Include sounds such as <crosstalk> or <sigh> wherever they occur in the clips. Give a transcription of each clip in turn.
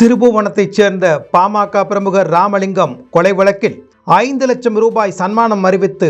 திருபுவனத்தைச் சேர்ந்த பாமக பிரமுகர் ராமலிங்கம் கொலை வழக்கில் ஐந்து லட்சம் ரூபாய் சன்மானம் அறிவித்து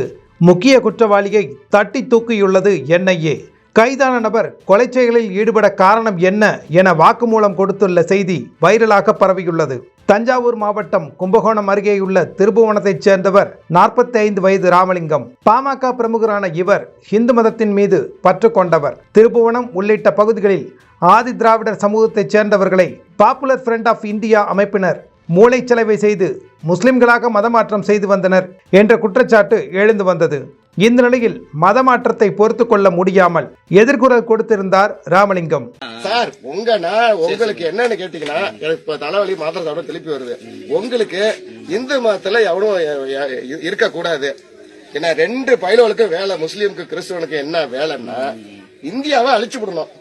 முக்கிய குற்றவாளியை தட்டி தூக்கியுள்ளது என்ஐஏ. கைதான நபர் கொலை செயலில் ஈடுபட காரணம் என்ன என வாக்குமூலம் கொடுத்துள்ள செய்தி வைரலாக பரவியுள்ளது. தஞ்சாவூர் மாவட்டம் கும்பகோணம் அருகேயுள்ள திருபுவனத்தைச் சேர்ந்தவர் நாற்பத்தி ஐந்து வயது ராமலிங்கம். பாமக பிரமுகரான இவர் இந்து மதத்தின் மீது பற்று கொண்டவர். திருபுவனம் உள்ளிட்ட பகுதிகளில் ஆதி திராவிடர் சமூகத்தைச் சேர்ந்தவர்களை பாப்புலர் ஃப்ரண்ட் ஆஃப் இந்தியா அமைப்பினர் மூளைச்சலவை செய்து முஸ்லிம்களாக மதமாற்றம் செய்து வந்தனர் என்ற குற்றச்சாட்டு எழுந்து வந்தது. இந்த நிலையில் மதமாற்றத்தை பொறுத்து கொள்ள முடியாமல் எதிர்குரல் கொடுத்திருந்தார் ராமலிங்கம். சார் உங்க நான் உங்களுக்கு என்னன்னு கேட்டீங்கன்னா எனக்கு இப்ப தலைவலி மாத்திரை சாப்பிட திருப்பி வருது. உங்களுக்கு இந்து மதத்துல எவனும் இருக்க கூடாது ஏன்னா ரெண்டு பயிலவளுக்கு வேலை முஸ்லீமுக்கு கிறிஸ்துவனுக்கு என்ன வேலைன்னா இந்தியாவை அழிச்சு விடணும்.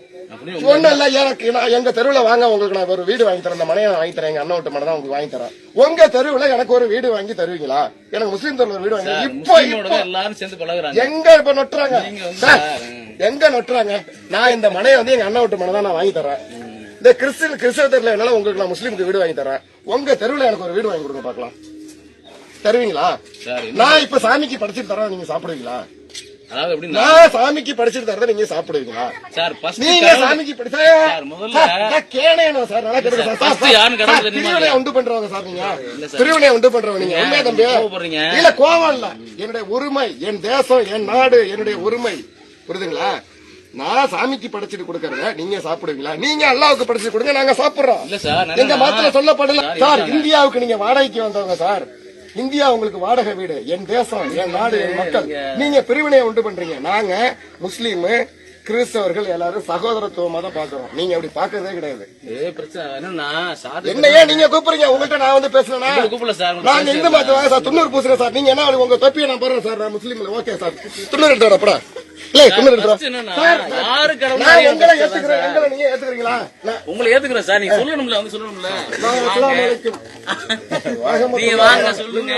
ஒண்ணும் இல்ல எனக்கு நான் எங்க தெருவுல வாங்க உங்களுக்கு நான் ஒரு வீடு வாங்கி தரேன். இந்த மனையை வாங்கி தரேன் எங்க அண்ணன் விட்டு மனை தான் உங்களுக்கு வாங்கி தரேன். உங்க தெருவுல எனக்கு ஒரு வீடு வாங்கி தருவீங்களா? எனக்கு முஸ்லீம் தெருவுல வீடு வாங்கி இப்போ முஸ்லீமோட இப்போ எல்லாரும் சேர்ந்து பழகுறாங்க. எங்க இப்ப நொட்டுறாங்க? எங்க நொட்டுறாங்க? நான் இந்த மனையை வந்து எங்க அண்ணா விட்டு மனை தான் நான் வாங்கி தரேன். இந்த கிறிஸ்டின் கிறிஸ்தவ தெருல என்னால உங்களுக்கு நான் முஸ்லீமுக்கு வீடு வாங்கி தரேன். உங்க தெருவுல எனக்கு ஒரு வீடு வாங்கி கொடுங்க பாக்கலாம் தருவீங்களா? நான் இப்ப சாமிக்கு படிச்சுட்டு தரேன் நீங்க சாப்பிடுவீங்களா? அதாவது நான் சாமிக்கு படிச்சுட்டு தரதை நீங்க சாப்பிடுவீங்களா? சார் நீங்க சாமிக்கு படிச்சா முதல்ல- சார் நல்லா சார். கடவுள்? பிரிவினை உண்டு பண்றவங்க சார் நீங்க. பிரிவினை உண்டு பண்றவங்க நீங்க. உண்மையா தம்பி. இல்ல கோவம் இல்ல. என்னுடைய உரிமை என் தேசம் என் நாடு என்னுடைய உரிமை. புரியுதுங்களா? நான் சாமிக்கு படைச்சிட்டு கொடுக்கறத நீங்க சாப்பிடுவீங்களா? நீங்க அல்லாவுக்கு படைச்சிட்டு கொடுங்க நாங்க சாப்பிடுறோம். எங்க மதத்துல சொல்லப்படல. சார். இந்தியாவுக்கு நீங்க வாடகைக்கு வந்தவங்க சார். இந்தியா உங்களுக்கு வாடகை வீடு. என் தேசம் என் நாடு என் மக்கள். நீங்க பிரிவினையை உண்டு பண்றீங்க. நாங்க முஸ்லீம் கிறிஸ்தவர்கள் எல்லாரும் சகோதரத்துவமா தான் பாக்குறோம் நீங்க அப்படி பாக்குறதே கிடையாது. என்னையே நீங்க கூப்பிடுறீங்க? உங்கள்கிட்ட நான் வந்து பேசுறேன்னா உங்களை நான் இந்து மதத்தை வாங்க சார் துண்ணூறு பூசுறேன் சார். நீங்க என்ன உங்க தொப்பியை நான் போடுறேன் சார் நான் முஸ்லீம்ல. Okay sir. துண்ணூறு எடுத்து வரப்படா உங்களை ஏத்துக்கிறேன் சார் நீங்க சொல்லணும்ல வந்து சொல்லணும்ல. <laughs> நீங்க வாங்க சொல்லுங்க.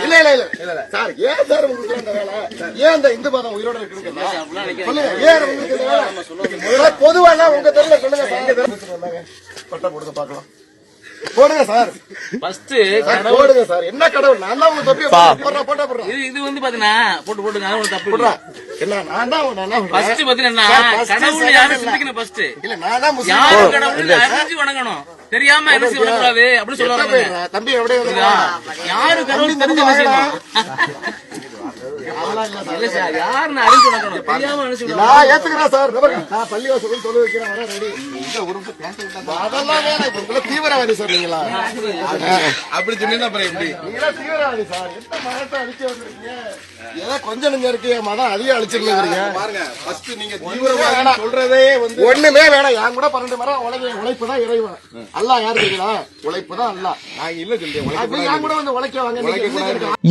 இல்ல இல்ல இல்ல. சார் ஏன் சார் உங்களுக்கு இந்த வேலை? ஏன் அந்த இந்து மதம் உயிரோட. சொல்லுங்க ஏன் உங்களுக்கு இந்த வேலை? உங்க தெருல சொல்லுங்க சார். பட்டா போடுங்க பாக்கலாம் போடுங்க சார். ஃபர்ஸ்ட் போடுங்க சார். என்ன கடவுள்? நான் தான் உங்க தொப்பியை போடுறேன். போட்டா போடுறேன் இது இது வந்து பாத்தீங்கன்னா போட்டு போட்டுங்க அது ஒரு தப்பு இல்ல. போடுறேன் என்ன நான் தான் நான் ஃபர்ஸ்ட்? பாத்தீங்கன்னா கடவுள் இல்ல. சிந்திக்கணும் ஃபர்ஸ்ட் இல்ல நான் தான் முஸ்லீம். யாரு கடவுள் அறிஞ்சு வணங்கணும். தெரியாம என்ன செய்ய எத்தனை சொல்லுவாங்க பேர்? தம்பி எப்படியே? யாரு கடவுள் தெரிஞ்சு அதெல்லாம் இல்ல சார். அறிஞ்சு தெரியாம நான் ஏத்துக்கிறேன் வைக்கிறேன். ரெடி. அதெல்லாம் வேணாம். இப்ப உங்களை தீவிரவாதி சார் நீங்களா? அப்படி சொன்னீங்கன்னா அப்புறம் எப்படி? நீங்களா தீவிரவாதி சார்? எந்த மதத்தை அழிச்சு வந்திருக்கீங்க? ஏதோ கொஞ்சம் நெஞ்சம் இருக்கு. என் மதம் அதிகம் அழிச்சிருக்கீங்க பாருங்க ஃபர்ஸ்ட் நீங்க தீவிரவாதி சொல்றதே வந்து ஒண்ணுமே வேணாம். என் கூட பன்னெண்டு மரம் உழைக்க உழைப்பு தான் இறைவன். அல்லாஹ் யாரு தெரியுங்களா உழைப்பு தான் அல்லாஹ் நாங்க இல்ல என் கூட வந்து உழைக்க வாங்க?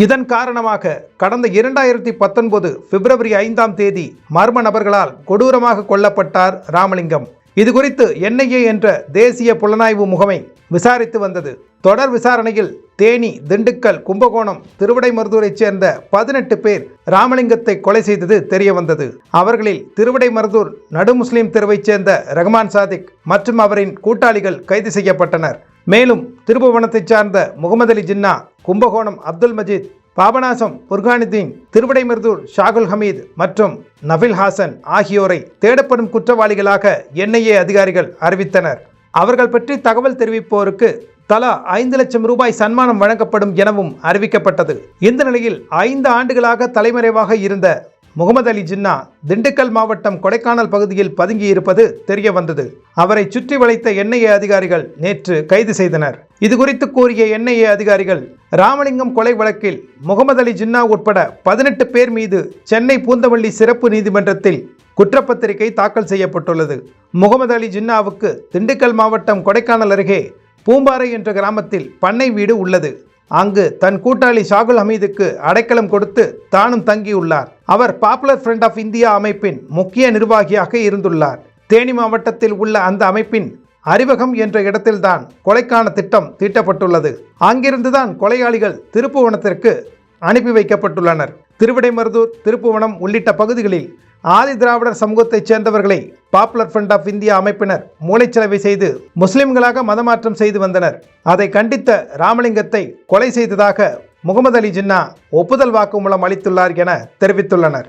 இதன் காரணமாக கடந்த இரண்டாயிரத்தி பத்தொன்பது பிப்ரவரி ஐந்தாம் தேதி மர்ம நபர்களால் கொடூரமாக கொல்லப்பட்டார் ராமலிங்கம். இது குறித்து என்ஐஏ என்ற தேசிய புலனாய்வு முகமை விசாரித்து வந்தது. தொடர் விசாரணையில் தேனி திண்டுக்கல் கும்பகோணம் திருவிடைமருதூரைச் சேர்ந்த பதினெட்டு பேர் ராமலிங்கத்தை கொலை செய்தது தெரிய வந்தது அவர்களில் திருவிடைமருதூர் நடு முஸ்லிம் தெருவைச் சேர்ந்த ரஹ்மான் சாதிக் மற்றும் அவரின் கூட்டாளிகள் கைது செய்யப்பட்டனர். மேலும் திருபுவனத்தைச் சார்ந்த முகமது அலி ஜின்னா கும்பகோணம் அப்துல் மஜீத் பாபநாசம் புர்கானுதீன் திருவிடைமருதூர் ஷாகுல் ஹமீத் மற்றும் நபில் ஹாசன் ஆகியோரை தேடப்படும் குற்றவாளிகளாக என்ஐஏ அதிகாரிகள் அறிவித்தனர். அவர்கள் பற்றி தகவல் தெரிவிப்போருக்கு தலா ஐந்து லட்சம் ரூபாய் சன்மானம் வழங்கப்படும் எனவும் அறிவிக்கப்பட்டது. இந்த நிலையில் ஐந்து ஆண்டுகளாக தலைமறைவாக இருந்த முகமது அலி ஜின்னா திண்டுக்கல் மாவட்டம் கொடைக்கானல் பகுதியில் பதுங்கியிருப்பது தெரிய வந்தது அவரை சுற்றி வளைத்த என்ஐஏ அதிகாரிகள் நேற்று கைது செய்தனர். இது குறித்து கூறிய என்ஐஏ அதிகாரிகள் ராமலிங்கம் கொலை வழக்கில் முகமது அலி ஜின்னா உட்பட பதினெட்டு பேர் மீது சென்னை பூந்தவள்ளி சிறப்பு நீதிமன்றத்தில் குற்றப்பத்திரிகை தாக்கல் செய்யப்பட்டுள்ளது. முகமது அலி ஜின்னாவுக்கு திண்டுக்கல் மாவட்டம் கொடைக்கானல் அருகே பூம்பாறை என்ற கிராமத்தில் பண்ணை வீடு உள்ளது. அங்கு தன் கூட்டாளி ஷாகுல் ஹமீதுக்கு அடைக்கலம் கொடுத்து தானும் தங்கியுள்ளார். அவர் பாப்புலர் ஃப்ரண்ட் ஆஃப் இந்தியா அமைப்பின் முக்கிய நிர்வாகியாக இருந்துள்ளார். தேனி மாவட்டத்தில் உள்ள அந்த அமைப்பின் அறிவகம் என்ற இடத்தில்தான் கொலைக்கான திட்டம் தீட்டப்பட்டுள்ளது. அங்கிருந்துதான் கொலையாளிகள் திருப்புவனத்திற்கு அனுப்பி வைக்கப்பட்டுள்ளனர். திருவிடைமருதூர் திருப்புவனம் உள்ளிட்ட பகுதிகளில் ஆதி திராவிடர் சமூகத்தைச் சேர்ந்தவர்களை பாப்புலர் ஃப்ரண்ட் ஆஃப் இந்தியா அமைப்பினர் மூளைச்சலவை செய்து முஸ்லிம்களாக மதமாற்றம் செய்து வந்தனர். அதை கண்டித்த ராமலிங்கத்தை கொலை செய்ததாக முகமது அலி ஜின்னா ஒப்புதல் வாக்குமூலம் அளித்துள்ளார் என தெரிவித்துள்ளனர்.